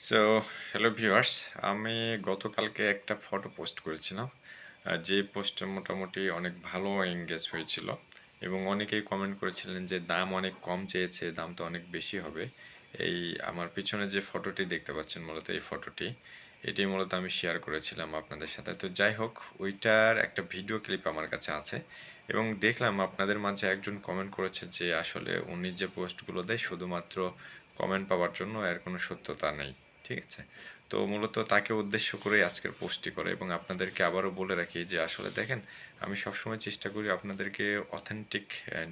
So hello viewers আমি গতকালকে একটা ফটো পোস্ট করেছিলাম। যে পোস্টে মোটামুটি অনেক ভালো এঙ্গেজ হয়েছিল এবং অনেকেই কমেন্ট করেছিলেন যে দাম অনেক কম চেয়েছে, দাম তো অনেক বেশি হবে। এই আমার পিছনে যে ফটোটি দেখতে পাচ্ছেন মূলত এই ফটোটি এটি মূলত আমি শেয়ার করেছিলাম আপনাদের সাথে। তো যাই হোক, ওইটার একটা ভিডিও ক্লিপ আমার কাছে আছে এবং দেখলাম আপনাদের মাঝে একজন কমেন্ট করেছে যে আসলে উনি যে পোস্টগুলো দেয় শুধুমাত্র কমেন্ট পাওয়ার জন্য, এর কোনো সত্যতা নেই। ঠিক আছে? তো মূলত তাকে উদ্দেশ্য করেই আজকের পোস্টটি করে এবং আপনাদেরকে আবারও বলে রাখি যে আসলে দেখেন, আমি সবসময় চেষ্টা করি আপনাদেরকে অথেন্টিক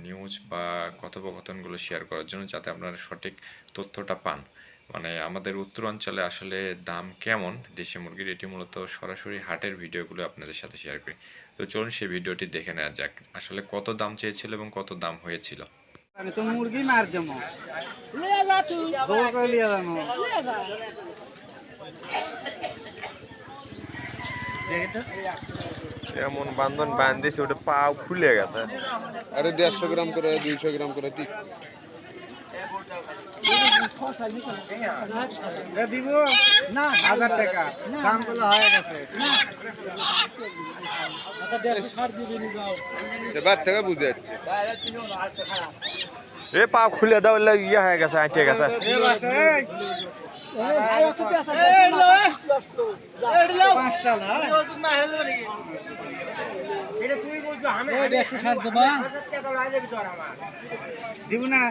নিউজ বা কথোপকথনগুলো শেয়ার করার জন্য যাতে আপনারা সঠিক তথ্যটা পান। মানে আমাদের উত্তরাঞ্চলে আসলে দাম কেমন? দেশি মুরগির, এটি মূলত সরাসরি হাটের ভিডিওগুলো আপনাদের সাথে শেয়ার করি। তো চলুন সেই ভিডিওটি দেখে নেওয়া যাক, আসলে কত দাম চেয়েছিল এবং কত দাম হয়েছিল। আমি তো মুরগি মার দেবো। এমন বান্ধন বান্ধিস ওটা পা খুলে গেছে। আরে দেড়শো গ্রাম করে দুইশো গ্রাম করে ঠিক দিব না হাজার টাকা দাম গুলো হয়ে গেছে এবার থেকে বুঝে যাচ্ছে এ পা খুলে দাও এলে ইয়ে হয়ে গেছে আঁটে গেছে এ বাসে, এই। পাঁচটা না দিব না